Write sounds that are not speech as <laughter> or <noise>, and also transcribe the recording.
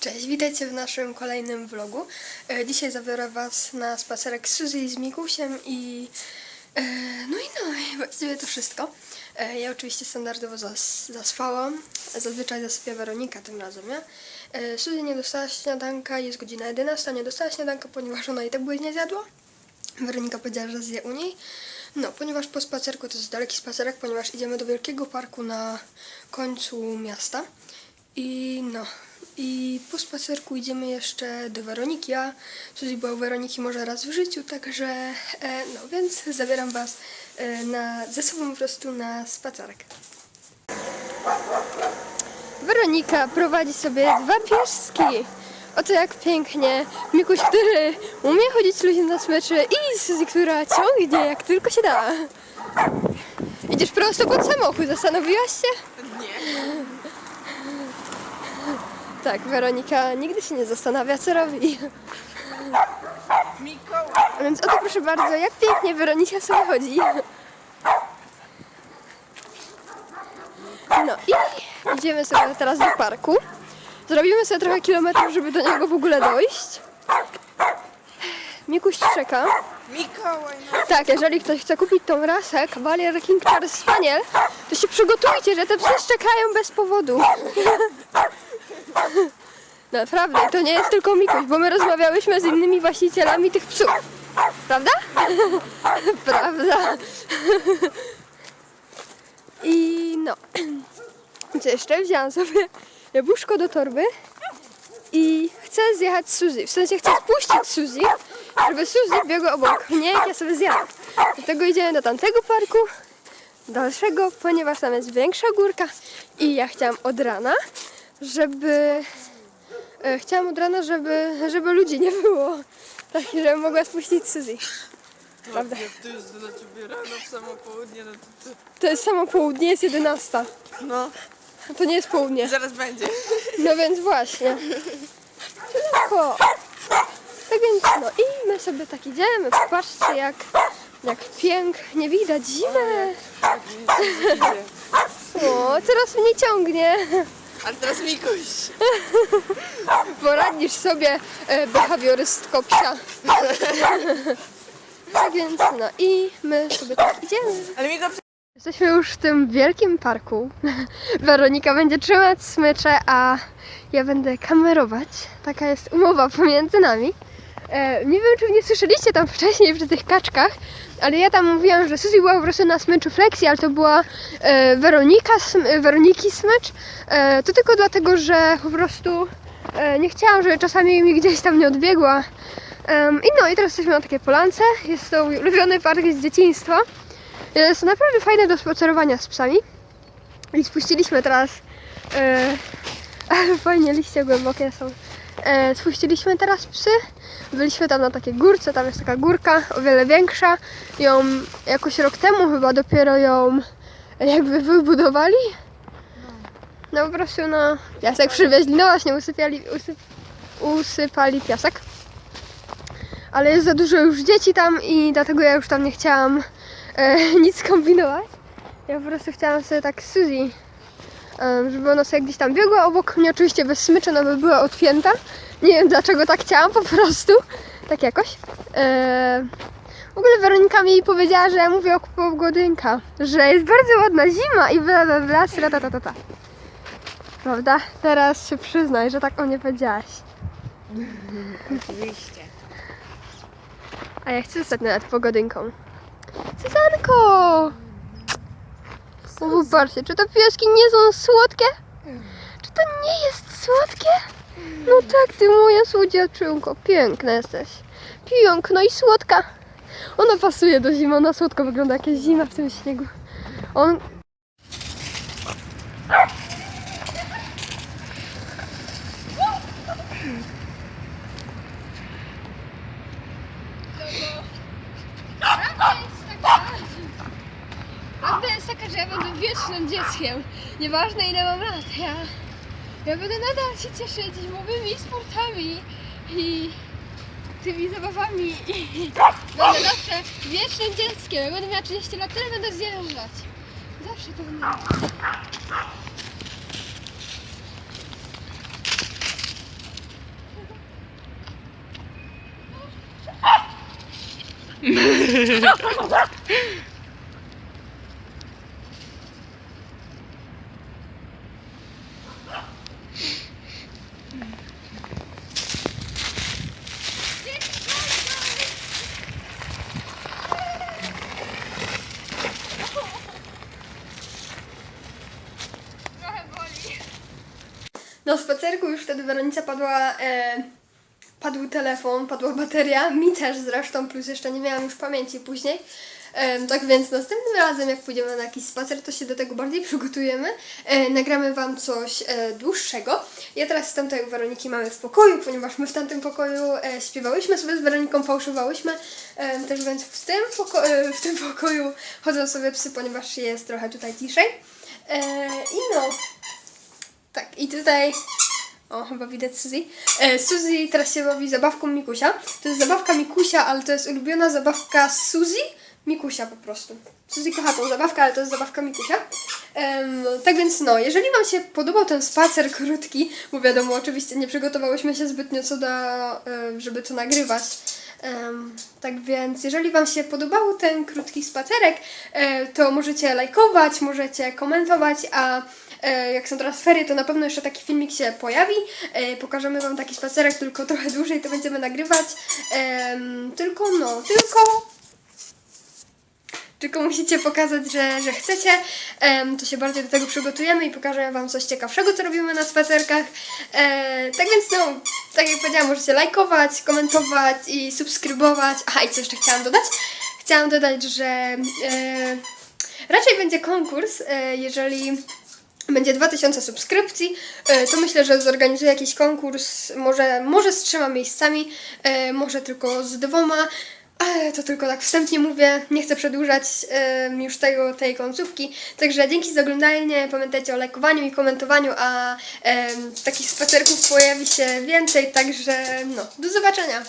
Cześć, witajcie w naszym kolejnym vlogu. E, Dzisiaj zabiorę Was na spacerek z Suzy z Mikusiem i e, no i no, właściwie to wszystko. E, Ja oczywiście standardowo zas, zaspałam, zazwyczaj zasypia Weronika tym razem, ja. E, Suzy nie dostała śniadanka, jest godzina 11, nie dostała śniadanka, ponieważ ona i tak by nie zjadła. Weronika powiedziała, że zje u niej. No, ponieważ po spacerku to jest daleki spacerek, ponieważ idziemy do wielkiego parku na końcu miasta. I no, i po spacerku idziemy jeszcze do Weroniki. Ja Suzy była u Weroniki może raz w życiu, także e, no, więc zabieram Was e, na, ze sobą po prostu na spacerek. Weronika prowadzi sobie dwa pieski. Oto jak pięknie. Mikuś, który umie chodzić luźno na smyczy i Suzy, która ciągnie jak tylko się da. Idziesz prosto pod samochód, zastanowiłaś się? Tak, Weronika nigdy się nie zastanawia, co robi. Mikołaj. Więc oto proszę bardzo, jak pięknie Weronika sobie chodzi. No i idziemy sobie teraz do parku. Zrobimy sobie trochę kilometrów, żeby do niego w ogóle dojść. Mikuś czeka. Mikołaj. No. Tak, jeżeli ktoś chce kupić tą rasę Cavalier King Charles Spaniel, to się przygotujcie, że te psy czekają bez powodu. Naprawdę, to nie jest tylko Mikuś, bo my rozmawiałyśmy z innymi właścicielami tych psów. Prawda? <laughs> Prawda. I no. Co jeszcze? Wzięłam sobie jabłuszko do torby i chcę zjechać z Suzy. W sensie chcę spuścić Suzy, żeby Suzy biegła obok mnie, jak ja sobie zjadam. Dlatego idziemy do tamtego parku, dalszego, ponieważ tam jest większa górka i ja chciałam od rana, żeby... E, chciałam od rana, żeby, żeby ludzi nie było. Tak, żebym mogła spuścić Suzy. Prawda. To jest dla ciebie rano w samo południe, no to, to To jest samo południe, jest 11. no, To nie jest południe. zaraz będzie. No więc właśnie. Tylko. Tak więc no i my sobie tak idziemy. Popatrzcie jak, jak pięknie widać zimę. O, teraz mnie ciągnie. Ale teraz Mikuś. <laughs> Poradzisz sobie e, behawiorystko psia. <laughs> Tak więc no i my sobie tak idziemy. Ale Miko, Jesteśmy już w tym wielkim parku. <laughs> Weronika będzie trzymać smycze, a ja będę kamerować. Taka jest umowa pomiędzy nami. E, nie wiem, czy nie słyszeliście tam wcześniej przy tych kaczkach, ale ja tam mówiłam, że Suzy była po prostu na smyczu flexi, ale to była e, Weronika, sm, e, Weroniki smycz. E, to tylko dlatego, że po prostu e, nie chciałam, żeby czasami mi gdzieś tam nie odbiegła. Em, I no, i teraz jesteśmy na takiej polance. Jest to mój ulubiony park z dzieciństwa. Jest naprawdę fajne do spacerowania z psami. I spuściliśmy teraz. E, <laughs> fajnie, liście głębokie są. E, spuściliśmy teraz psy. Byliśmy tam na takiej górce, tam jest taka górka o wiele większa. Ją jakoś rok temu chyba dopiero ją jakby wybudowali. No po prostu no piasek przywieźli, no właśnie usypiali, usyp, usypali piasek. Ale jest za dużo już dzieci tam i dlatego ja już tam nie chciałam e, <laughs> nic kombinować. Ja po prostu chciałam sobie tak Suzy, żeby ona sobie gdzieś tam biegła obok mnie, oczywiście bez smyczy, ona by była odpięta. Nie wiem dlaczego tak chciałam, po prostu. Tak jakoś. W ogóle Weronika mi powiedziała, że ja mówię o pogodynka, że jest bardzo ładna zima i bla bla bla, ta, ta, ta, ta. Prawda? Teraz się przyznaj, że tak o nie powiedziałaś. Oczywiście. A ja chcę zostać nawet pogodynką. Cezanko! Popatrzcie, czy te pieski nie są słodkie? Czy to nie jest słodkie? No tak, ty moja słodziaczynko, piękna jesteś. Piękna i słodka. Ona pasuje do zimy, ona słodko wygląda, jak jest zima w tym śniegu. On... wiecznym dzieckiem. Nieważne ile mam lat, ja, ja będę nadal się cieszyć nowymi sportami i tymi zabawami. I będę zawsze wiecznym dzieckiem. Jak będę miała 30 lat, tyle będę zjeżdżać. Zawsze to będę. Ha <laughs> Na spacerku już wtedy Weronica padła, e, padł telefon, padła bateria, mi też zresztą, plus jeszcze nie miałam już pamięci później. E, tak więc następnym razem, jak pójdziemy na jakiś spacer, to się do tego bardziej przygotujemy. E, nagramy Wam coś e, dłuższego. Ja teraz jestem tutaj u Weroniki mamy w pokoju, ponieważ my w tamtym pokoju e, śpiewałyśmy sobie z Weroniką, fałszowałyśmy. E, też więc w tym, poko- e, w tym pokoju chodzą sobie psy, ponieważ jest trochę tutaj ciszej. E, I no, i tutaj. O, chyba widać Suzy. E, Suzy teraz się bawi zabawką Mikusia. To jest zabawka Mikusia, ale to jest ulubiona zabawka Suzy Mikusia po prostu. Suzy kocha tą zabawkę, ale to jest zabawka Mikusia. Em, tak więc no, jeżeli Wam się podobał ten spacer krótki, bo wiadomo, oczywiście nie przygotowałyśmy się zbytnio co do, e, żeby to nagrywać. Em, tak więc, jeżeli Wam się podobał ten krótki spacerek, e, to możecie lajkować, możecie komentować, a jak są teraz ferie, to na pewno jeszcze taki filmik się pojawi. E, pokażemy Wam taki spacerek, tylko trochę dłużej to będziemy nagrywać. Em, tylko no, tylko tylko musicie pokazać, że, że chcecie, to się bardziej do tego przygotujemy i pokażemy Wam coś ciekawszego, co robimy na spacerkach. E, tak więc, no, tak jak powiedziałam, możecie lajkować, komentować i subskrybować. Aha, i co jeszcze chciałam dodać? Chciałam dodać, że e, raczej będzie konkurs, e, jeżeli będzie 2000 subskrypcji, e, to myślę, że zorganizuję jakiś konkurs, może, może z trzema miejscami, e, może tylko z dwoma, ale to tylko tak wstępnie mówię, nie chcę przedłużać e, już tego, tej końcówki. Także dzięki za oglądanie, pamiętajcie o lajkowaniu i komentowaniu, a takich spacerków pojawi się więcej, także no, do zobaczenia!